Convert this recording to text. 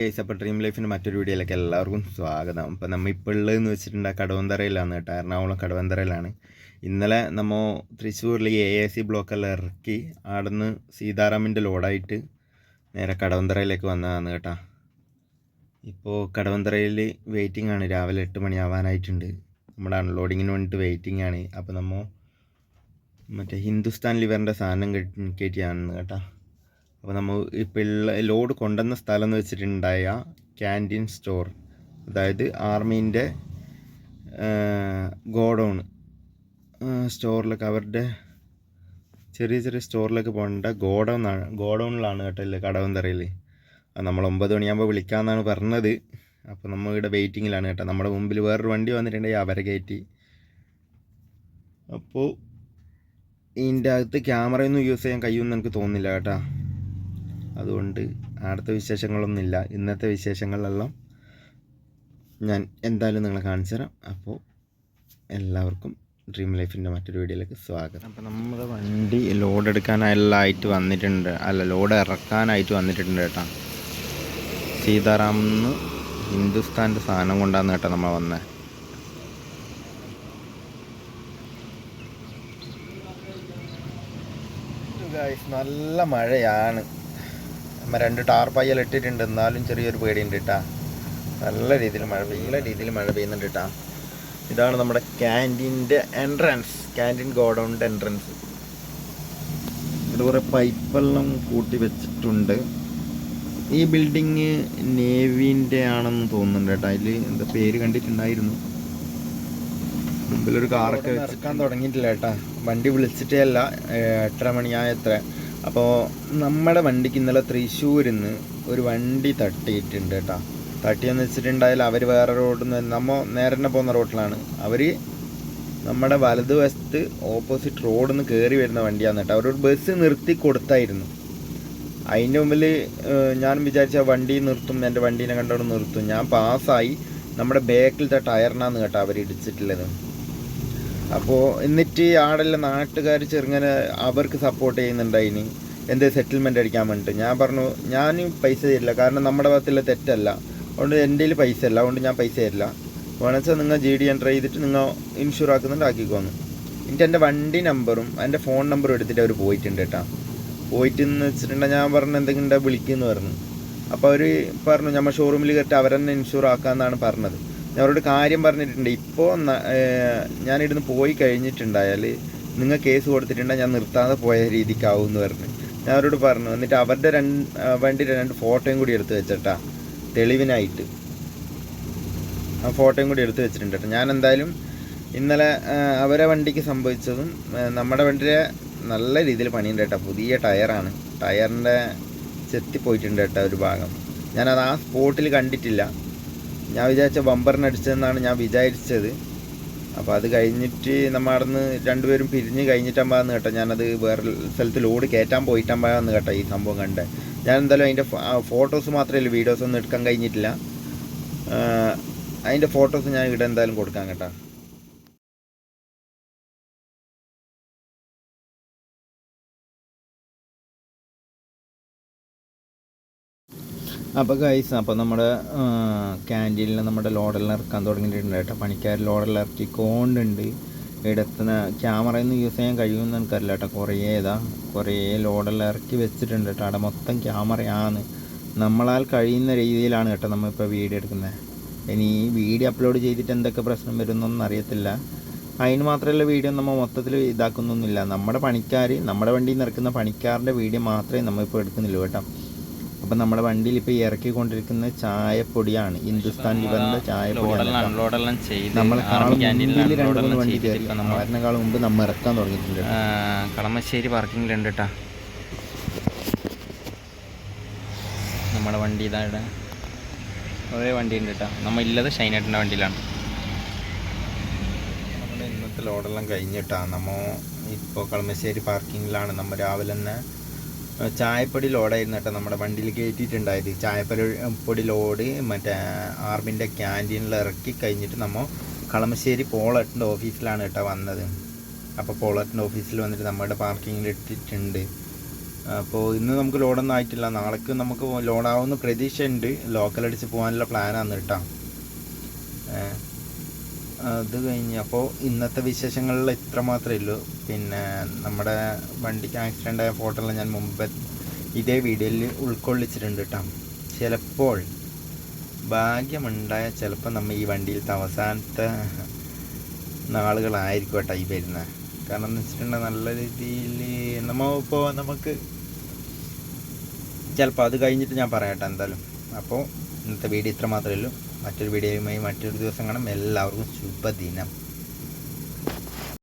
Guys അപ്പോൾ dream ലൈഫിന്റെ മറ്റൊരു വീഡിയോയിലേക്ക് എല്ലാവർക്കും സ്വാഗതം. അപ്പോൾ നമ്മൾ ഇപ്പോൾ ഉള്ളതെന്ന് വെച്ചിട്ടുണ്ടെങ്കിൽ കടവന്തറയിലാണ് കേട്ടോ. എറണാകുളം കടവന്തറയിലാണ്. ഇന്നലെ നമ്മൾ തൃശ്ശൂരിൽ എ എ സി ബ്ലോക്കെല്ലാം ഇറക്കി അവിടെ നിന്ന് സീതാറാമിന്റെ ലോഡായിട്ട് നേരെ കടവന്തറയിലേക്ക് വന്നതാണ് കേട്ടോ. ഇപ്പോൾ കടവന്തറയിൽ വെയിറ്റിംഗ് ആണ്. രാവിലെ എട്ട് മണിയാവാനായിട്ടുണ്ട്. നമ്മുടെ അൺലോഡിങ്ങിന് വേണ്ടിയിട്ട് വെയിറ്റിംഗ് ആണ്. അപ്പോൾ നമ്മൾ മറ്റേ ഹിന്ദുസ്ഥാൻ ലിവറിന്റെ സാധനം കയറ്റിയാണ് കേട്ടോ. അപ്പോൾ നമ്മൾ ഈ പിള്ള ലോഡ് കൊണ്ടുവന്ന സ്ഥലം എന്ന് വെച്ചിട്ടുണ്ടായ ക്യാന്റീൻ സ്റ്റോർ അതായത് ആർമീന്റെ ഗോഡൗൺ സ്റ്റോറിലൊക്കെ അവരുടെ ചെറിയ ചെറിയ സ്റ്റോറിലൊക്കെ പോകേണ്ട ഗോഡൗണാണ് ഗോഡൗണിലാണ് കേട്ടോ കടവന്തറയിൽ അത് നമ്മൾ ഒമ്പത് മണിയാകുമ്പോൾ വിളിക്കാമെന്നാണ് പറഞ്ഞത്. അപ്പോൾ നമ്മൾ ഇവിടെ വെയിറ്റിങ്ങിലാണ് കേട്ടോ. നമ്മുടെ മുമ്പിൽ വേറൊരു വണ്ടി വന്നിട്ടുണ്ടെങ്കിൽ അവരെ കയറ്റി. അപ്പോൾ ഇതിന്റെ അകത്ത് ക്യാമറയൊന്നും യൂസ് ചെയ്യാൻ കഴിയുമെന്ന് എനിക്ക് തോന്നുന്നില്ല കേട്ടോ. അതുകൊണ്ട് അടുത്ത വിശേഷങ്ങളൊന്നുമില്ല. ഇന്നത്തെ വിശേഷങ്ങളെല്ലാം ഞാൻ എന്തായാലും നിങ്ങളെ കാണിച്ചു തരാം. അപ്പോൾ എല്ലാവർക്കും ഡ്രീം ലൈഫിന്റെ മറ്റൊരു വീഡിയോയിലേക്ക് സ്വാഗതം. അപ്പോൾ നമ്മുടെ വണ്ടി ലോഡ് എടുക്കാനായിട്ട് വന്നിട്ടുണ്ട്. അല്ല ലോഡ് ഇറക്കാനായിട്ട് വന്നിട്ടുണ്ട് കേട്ടോ. സീതാറാമെന്ന് ഹിന്ദുസ്ഥാന്റെ സാധനം കൊണ്ടാന്ന് കേട്ടോ നമ്മൾ വന്നത് നല്ല മഴയാണ്. നമ്മ രണ്ട് ടാർപ്പായൽ ഇട്ടിട്ടുണ്ട്. എന്നാലും ചെറിയൊരു പേടിയുണ്ട് കേട്ടാ നല്ല രീതിയിൽ മഴ പെയ്യും. നല്ല രീതിയിൽ മഴ പെയ്യുന്നുണ്ട് കേട്ടാ ഇതാണ് നമ്മുടെ ക്യാന്റീന്റെ എൻട്രൻസ് ക്യാന്റീൻ ഗോഡൗണിന്റെ എൻട്രൻസ് ഇവിടെ കുറേ പൈപ്പെല്ലാം കൂട്ടി വെച്ചിട്ടുണ്ട്. ഈ ബിൽഡിങ് നേവിന്റെ ആണെന്ന് തോന്നുന്നുണ്ട് കേട്ടോ അതിൽ എന്താ പേര് കണ്ടിട്ടുണ്ടായിരുന്നു. മുമ്പിലൊരു കാറൊക്കെ വെച്ചിരിക്കാൻ തുടങ്ങിയിട്ടില്ല കേട്ടാ വണ്ടി വിളിച്ചിട്ടേ അല്ല. എട്ടര എട്ടര മണിയായത്ര. അപ്പോൾ നമ്മുടെ വണ്ടിക്ക് ഇന്നലെ തൃശ്ശൂരിൽ നിന്ന് ഒരു വണ്ടി തട്ടിയിട്ടുണ്ട് കേട്ടോ തട്ടിയെന്ന് വെച്ചിട്ടുണ്ടായാൽ അവർ വേറെ റോഡിൽ നിന്ന് നമ്മൾ നേരെ പോകുന്ന റോഡിലാണ് അവർ നമ്മുടെ വലതുവശത്ത് ഓപ്പോസിറ്റ് റോഡിൽ നിന്ന് കയറി വരുന്ന വണ്ടിയാണ് കേട്ടോ. അവരോട് ബസ് നിർത്തി കൊടുത്തായിരുന്നു. അതിന്റെ മുമ്പിൽ ഞാൻ വിചാരിച്ച വണ്ടി നിർത്തും എന്റെ വണ്ടീനെ കണ്ടോണ്ട് നിർത്തും. ഞാൻ പാസ്സായി നമ്മുടെ ബാക്കിലത്തെ ടയറിനാന്ന് കേട്ടോ അവർ ഇടിച്ചിട്ടുള്ളത്. അപ്പോൾ എന്നിട്ട് ആടല്ല നാട്ടുകാർ ചെറുങ്ങനെ അവർക്ക് സപ്പോർട്ട് ചെയ്യുന്നുണ്ടായിനി എന്ത് സെറ്റിൽമെന്റ് അടിക്കാൻ വേണ്ടിയിട്ട് ഞാൻ പറഞ്ഞു ഞാൻ പൈസ തരില്ല. കാരണം നമ്മുടെ ഭാഗത്തുള്ള തെറ്റല്ല. അതുകൊണ്ട് എന്റെ കയ്യിൽ പൈസ അല്ല അതുകൊണ്ട് ഞാൻ പൈസ തരില്ല. വേണമെച്ചാൽ നിങ്ങൾ ജി ഡി എന്റർ ചെയ്തിട്ട് നിങ്ങൾ ഇൻഷുർ ആക്കുന്നുണ്ട് ആക്കിക്കോന്ന്. എന്നിട്ട് എന്റെ വണ്ടി നമ്പറും എന്റെ ഫോൺ നമ്പറും എടുത്തിട്ട് അവർ പോയിട്ടുണ്ട് കേട്ടോ. പോയിട്ട് എന്ന് വെച്ചിട്ടുണ്ടെങ്കിൽ ഞാൻ പറഞ്ഞു എന്തെങ്കിലും വിളിക്കുമെന്ന് പറഞ്ഞു. അപ്പോൾ അവർ പറഞ്ഞു നമ്മൾ ഷോറൂമിൽ കയറ്റി അവരെന്നെ ഇൻഷുർ ആക്കാമെന്നാണ് പറഞ്ഞത്. ഞാൻ അവരോട് കാര്യം പറഞ്ഞിട്ടുണ്ട്. ഇപ്പോൾ ഞാനിവിടുന്ന് പോയി കഴിഞ്ഞിട്ടുണ്ടായാൽ നിങ്ങൾ കേസ് കൊടുത്തിട്ടുണ്ടെങ്കിൽ ഞാൻ നിർത്താതെ പോയ രീതിക്കാവും എന്ന് പറഞ്ഞു. ഞാൻ അവരോട് പറഞ്ഞു. എന്നിട്ട് അവരുടെ രണ്ട് വണ്ടി രണ്ട് ഫോട്ടോയും കൂടി എടുത്ത് വെച്ചിട്ടാ. തെളിവിനായിട്ട്. ആ ഫോട്ടോയും കൂടി എടുത്ത് വെച്ചിട്ടുണ്ട് കേട്ടോ. ഞാൻ എന്തായാലും ഇന്നലെ അവരെ വണ്ടിക്ക് സംഭവിച്ചതും നമ്മുടെ വണ്ടിയെ നല്ല രീതിയിൽ പണിയുണ്ട് കേട്ടോ. പുതിയ ടയറാണ്. ടയറിന്റെ ചെത്തിപ്പോയിട്ടുണ്ട് കേട്ടോ ഒരു ഭാഗം. ഞാനത് ആ സ്പോട്ടിൽ കണ്ടിട്ടില്ല. ഞാൻ വിചാരിച്ച ബമ്പറിന് അടിച്ചതെന്നാണ് ഞാൻ വിചാരിച്ചത്. അപ്പോൾ അത് കഴിഞ്ഞിട്ട് നമ്മൾ അവിടുന്ന് രണ്ടുപേരും പിരിഞ്ഞ് കഴിഞ്ഞിട്ടാകുമ്പോഴാന്ന് കേട്ടോ. ഞാനത് വേറെ സ്ഥലത്ത് ലോഡ് കയറ്റാൻ പോയിട്ടാകുമ്പോഴാന്ന് കേട്ടോ ഈ സംഭവം കണ്ട്. ഞാൻ എന്തായാലും അതിന്റെ ഫോട്ടോസ് മാത്രമേ ഉള്ളൂ. വീഡിയോസ് ഒന്നും എടുക്കാൻ കഴിഞ്ഞിട്ടില്ല. അതിന്റെ ഫോട്ടോസ് ഞാൻ ഇവിടെ എന്തായാലും കൊടുക്കാൻ കേട്ടോ. അപ്പോൾ ഗൈസ് അപ്പോൾ നമ്മുടെ ക്യാന്റീനിൽ നമ്മുടെ ലോഡെല്ലാം ഇറക്കാൻ തുടങ്ങിയിട്ടുണ്ട് കേട്ടോ. പണിക്കാർ ലോഡെല്ലാം ഇറക്കിക്കൊണ്ടുണ്ട്. ഇടത്തുന്ന ക്യാമറയൊന്നും യൂസ് ചെയ്യാൻ കഴിയുമെന്ന് എനിക്കറിയില്ല കേട്ടോ. കുറേ ഇതാ കുറേ ലോഡെല്ലാം ഇറക്കി വെച്ചിട്ടുണ്ട് കേട്ടോ. അവിടെ മൊത്തം ക്യാമറയാണ് നമ്മളാൽ കഴിയുന്ന രീതിയിലാണ് കേട്ടോ നമ്മളിപ്പോൾ വീഡിയോ എടുക്കുന്നത്. ഇനി ഈ വീഡിയോ അപ്ലോഡ് ചെയ്തിട്ട് എന്തൊക്കെ പ്രശ്നം വരുന്നൊന്നും അറിയത്തില്ല. അതിന് മാത്രമല്ല വീഡിയോ നമ്മൾ മൊത്തത്തിൽ ഇതാക്കുന്നൊന്നുമില്ല. നമ്മുടെ പണിക്കാർ നമ്മുടെ വണ്ടിയിൽ നിന്ന് ഇറക്കുന്ന പണിക്കാരുടെ വീഡിയോ മാത്രമേ നമ്മളിപ്പോൾ എടുക്കുന്നുള്ളൂ കേട്ടോ. അപ്പം നമ്മുടെ വണ്ടിയിൽ ഇപ്പോൾ ഇറക്കിക്കൊണ്ടിരിക്കുന്ന ചായപ്പൊടിയാണ് ഹിന്ദുസ്ഥാൻ ലിവറിന്റെ ചായപ്പൊടിയാണ് നമ്മൾ മുമ്പിൽ രണ്ട് മൂന്ന് വണ്ടി കയറി. മുമ്പ് നമ്മൾ ഇറക്കാൻ തുടങ്ങിയിട്ടുണ്ട്. കളമശ്ശേരി പാർക്കിങ്ങിലുണ്ട് കേട്ടാ. നമ്മുടെ വണ്ടി ഇതാണ് ഇവിടെ. കുറേ വണ്ടി ഉണ്ട് കേട്ടോ. നമ്മൾ ഇല്ലത് ഷൈനേട്ടന്റെ വണ്ടിയിലാണ്. നമ്മുടെ ഇന്നത്തെ ലോഡെല്ലാം കഴിഞ്ഞിട്ടാണ് നമ്മൾ ഇപ്പോൾ കളമശ്ശേരി പാർക്കിങ്ങിലാണ്. നമ്മൾ രാവിലെ തന്നെ ചായപ്പൊടി ലോഡായിരുന്നു കേട്ടോ നമ്മുടെ വണ്ടിയിൽ കയറ്റിയിട്ടുണ്ടായത് ചായപ്പൊടി പൊടി ലോഡ് മറ്റേ ആർമിന്റെ ക്യാന്റീനിൽ ഇറക്കി കഴിഞ്ഞിട്ട് നമ്മൾ കളമശ്ശേരി പോളട്ടിന്റെ ഓഫീസിലാണ് കേട്ടോ വന്നത്. അപ്പോൾ പോളട്ടിന്റെ ഓഫീസിൽ വന്നിട്ട് നമ്മുടെ പാർക്കിങ്ങിൽ ഇട്ടിട്ടുണ്ട്. അപ്പോൾ ഇന്ന് നമുക്ക് ലോഡൊന്നും ആയിട്ടില്ല. നാളേക്ക് നമുക്ക് ലോഡാവുന്ന പ്രതീക്ഷയുണ്ട്. ലോക്കൽ അടിച്ച് പോകാനുള്ള പ്ലാനാണ് കേട്ടോ. അത് കഴിഞ്ഞ് അപ്പോൾ ഇന്നത്തെ വിശേഷങ്ങളിൽ ഇത്ര മാത്രമേ ഉള്ളൂ. പിന്നെ നമ്മുടെ വണ്ടിക്ക് ആക്സിഡന്റ് ആയ ഫോട്ടോ ഞാൻ മുമ്പ് ഇതേ വീഡിയോയിൽ ഉൾക്കൊള്ളിച്ചിട്ടുണ്ട് കേട്ടോ ചിലപ്പോൾ ഭാഗ്യമുണ്ടായ ചിലപ്പോൾ നമ്മൾ ഈ വണ്ടിയിലത്തെ അവസാനത്തെ നാളുകളായിരിക്കും കേട്ടോ ഈ വരുന്നത്. കാരണം എന്ന് വെച്ചിട്ടുണ്ടെങ്കിൽ നല്ല രീതിയിൽ നമ്മൾ ഇപ്പോൾ നമുക്ക് ചിലപ്പോൾ അത് കഴിഞ്ഞിട്ട് ഞാൻ പറയാം കേട്ടോ എന്തായാലും. അപ്പോൾ ഇന്നത്തെ വീഡിയോ ഇത്ര മാത്രമേ ഉള്ളൂ. മറ്റൊരു വീഡിയോയുമായി മറ്റൊരു ദിവസം കാണാം. എല്ലാവർക്കും ശുഭദിനം.